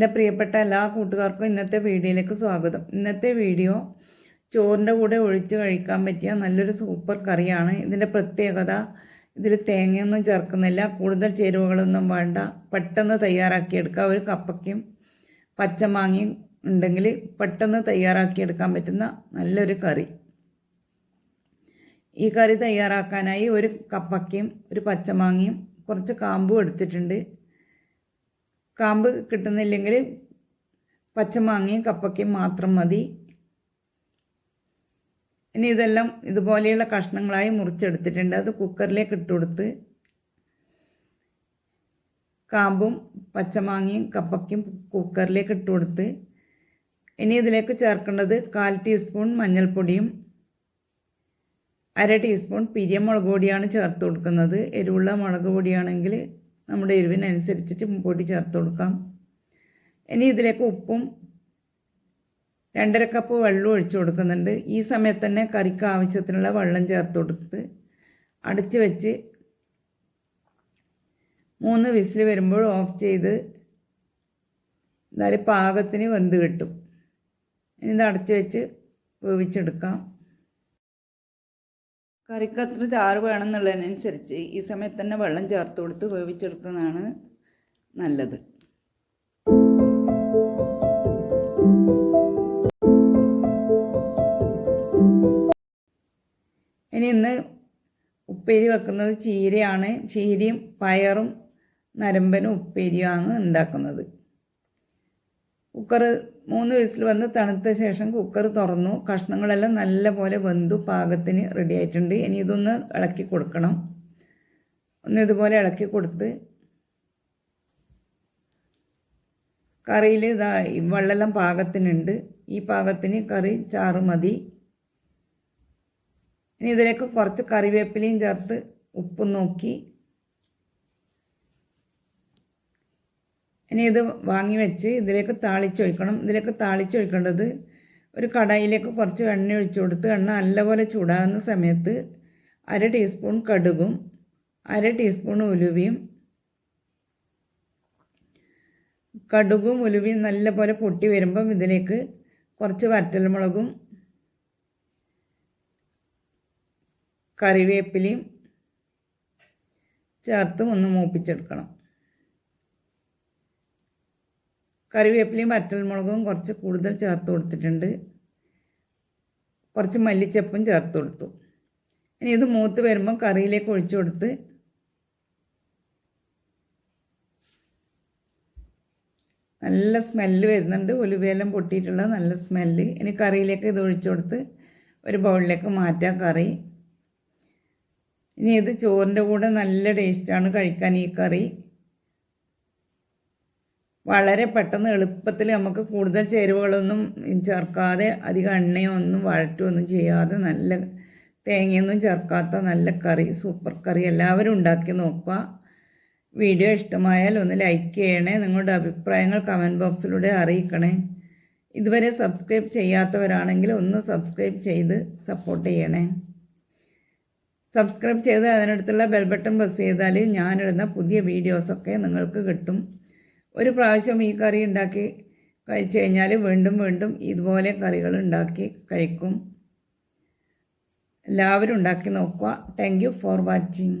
എന്റെ പ്രിയപ്പെട്ട എല്ലാ കൂട്ടുകാർക്കും ഇന്നത്തെ വീഡിയോയിലേക്ക് സ്വാഗതം. ഇന്നത്തെ വീഡിയോ ചോറിന്റെ കൂടെ ഒഴിച്ച് കഴിക്കാൻ പറ്റിയ നല്ലൊരു സൂപ്പർ കറിയാണ്. ഇതിന്റെ പ്രത്യേകത ഇതിൽ തേങ്ങയൊന്നും ചേർക്കുന്നില്ല കൂടുതൽ ചേരുവകളൊന്നും വേണ്ട. പെട്ടെന്ന് തയ്യാറാക്കിയെടുക്കുക. ഒരു കപ്പയ്ക്കും പച്ചമാങ്ങയും ഉണ്ടെങ്കിൽ പെട്ടെന്ന് തയ്യാറാക്കിയെടുക്കാൻ പറ്റുന്ന നല്ലൊരു കറി. ഈ കറി തയ്യാറാക്കാനായി ഒരു കപ്പയ്ക്കും ഒരു പച്ചമാങ്ങയും കുറച്ച് കാമ്പും എടുത്തിട്ടുണ്ട്. കാമ്പ് കിട്ടുന്നില്ലെങ്കിൽ പച്ചമാങ്ങയും കപ്പയ്ക്കും മാത്രം മതി. ഇനി ഇതെല്ലാം ഇതുപോലെയുള്ള കഷ്ണങ്ങളായി മുറിച്ചെടുത്തിട്ടുണ്ട്. അത് കുക്കറിലേക്ക് ഇട്ടുകൊടുത്ത് കാമ്പും പച്ചമാങ്ങയും കപ്പയ്ക്കും കുക്കറിലേക്ക് ഇട്ടുകൊടുത്ത് ഇനി ഇതിലേക്ക് ചേർക്കേണ്ടത് കാൽ ടീസ്പൂൺ മഞ്ഞൾപ്പൊടിയും അര ടീസ്പൂൺ പിരിയ മുളക് പൊടിയാണ് ചേർത്ത് കൊടുക്കുന്നത്. എരിവുള്ള മുളക് പൊടിയാണെങ്കിൽ നമ്മുടെ എരിവിനനുസരിച്ചിട്ട് പൊടി ചേർത്ത് കൊടുക്കാം. ഇനി ഇതിലേക്ക് ഉപ്പും രണ്ടര കപ്പ് വെള്ളം ഒഴിച്ചു കൊടുക്കുന്നുണ്ട്. ഈ സമയത്ത് തന്നെ കറിക്ക് ആവശ്യത്തിനുള്ള വെള്ളം ചേർത്ത് കൊടുത്ത് അടച്ചു വെച്ച് മൂന്ന് വിസിൽ വരുമ്പോൾ ഓഫ് ചെയ്ത് എന്നാലും പാകത്തിന് വെന്ത് കിട്ടും. ഇനി ഇത് അടച്ചു വെച്ച് വേവിച്ചെടുക്കാം. കറിക്ക് അത്ര ചാറ് വേണമെന്നുള്ളതിനനുസരിച്ച് ഈ സമയത്ത് തന്നെ വെള്ളം ചേർത്ത് കൊടുത്ത് വേവിച്ചെടുക്കുന്നതാണ് നല്ലത്. ഇനി ഇന്ന് ഉപ്പേരി വെക്കുന്നത് ചീരയാണ്. ചീരയും പയറും നരമ്പനും ഉപ്പേരിയുമാണ് ഉണ്ടാക്കുന്നത്. കുക്കർ മൂന്ന് വിസിൽ വന്ന് തണുത്ത ശേഷം കുക്കർ തുറന്നു. കഷ്ണങ്ങളെല്ലാം നല്ല പോലെ വെന്തു പാകത്തിന് റെഡി ആയിട്ടുണ്ട്. ഇനി ഇതൊന്ന് ഇളക്കി കൊടുക്കണം. ഒന്ന് ഇതുപോലെ ഇളക്കി കൊടുത്ത് കറിയിൽ ഇതാ വെള്ളമെല്ലാം പാകത്തിനുണ്ട്. ഈ പാകത്തിന് കറി ചാറ് മതി. ഇനി ഇതിലേക്ക് കുറച്ച് കറിവേപ്പിലയും ചേർത്ത് ഉപ്പും നോക്കി. ഇനി ഇത് വാങ്ങി വെച്ച് ഇതിലേക്ക് താളിച്ചൊഴിക്കണം ഇതിലേക്ക് താളിച്ചൊഴിക്കേണ്ടത് ഒരു കടായിലേക്ക് കുറച്ച് എണ്ണ ഒഴിച്ചു കൊടുത്ത് എണ്ണ നല്ലപോലെ ചൂടാകുന്ന സമയത്ത് അര ടീസ്പൂൺ കടുകും അര ടീസ്പൂൺ ഉലുവയും കടുകും ഉലുവയും നല്ലപോലെ പൊട്ടി വരുമ്പം ഇതിലേക്ക് കുറച്ച് വറ്റൽമുളകും കറിവേപ്പിലയും ചേർത്ത് ഒന്ന് മൂപ്പിച്ചെടുക്കണം. കറിവേപ്പിലയും വറ്റൽമുളകും കുറച്ച് കൂടുതൽ ചേർത്ത് കൊടുത്തിട്ടുണ്ട്. കുറച്ച് മല്ലിച്ചപ്പും ചേർത്ത് കൊടുത്തു. ഇനി ഇത് മൂത്ത് വരുമ്പം കറിയിലേക്ക് ഒഴിച്ചു കൊടുത്ത് നല്ല സ്മെല്ല് വരുന്നുണ്ട്. ഒലുവയെല്ലാം പൊട്ടിയിട്ടുള്ള നല്ല സ്മെല്ല്. ഇനി കറിയിലേക്ക് ഇത് ഒഴിച്ചു കൊടുത്ത് ഒരു ബൗളിലേക്ക് മാറ്റാം കറി. ഇനി ഇത് ചോറിന്റെ കൂടെ നല്ല ടേസ്റ്റാണ് കഴിക്കാൻ ഈ കറി. വളരെ പെട്ടെന്ന് എളുപ്പത്തിൽ നമുക്ക് കൂടുതൽ ചേരുവകളൊന്നും ചേർക്കാതെ അധികം എണ്ണയോ ഒന്നും വഴറ്റുമൊന്നും ചെയ്യാതെ നല്ല തേങ്ങയൊന്നും ചേർക്കാത്ത നല്ല കറി സൂപ്പർ കറി എല്ലാവരും ഉണ്ടാക്കി നോക്കുക. വീഡിയോ ഇഷ്ടമായാൽ ഒന്ന് ലൈക്ക് ചെയ്യണേ. നിങ്ങളുടെ അഭിപ്രായങ്ങൾ കമന്റ് ബോക്സിലൂടെ അറിയിക്കണേ. ഇതുവരെ സബ്സ്ക്രൈബ് ചെയ്യാത്തവരാണെങ്കിൽ ഒന്ന് സബ്സ്ക്രൈബ് ചെയ്ത് സപ്പോർട്ട് ചെയ്യണേ. സബ്സ്ക്രൈബ് ചെയ്ത് അതിനടുത്തുള്ള ബെൽബട്ടൺ പ്രസ് ചെയ്താൽ ഞാനിടുന്ന പുതിയ വീഡിയോസൊക്കെ നിങ്ങൾക്ക് കിട്ടും. ഒരു പ്രാവശ്യം ഈ കറി ഉണ്ടാക്കി കഴിച്ചു കഴിഞ്ഞാൽ വീണ്ടും വീണ്ടും ഇതുപോലെ കറികൾ ഉണ്ടാക്കി കഴിക്കും. എല്ലാവരും ഉണ്ടാക്കി നോക്കുക. Thank you for watching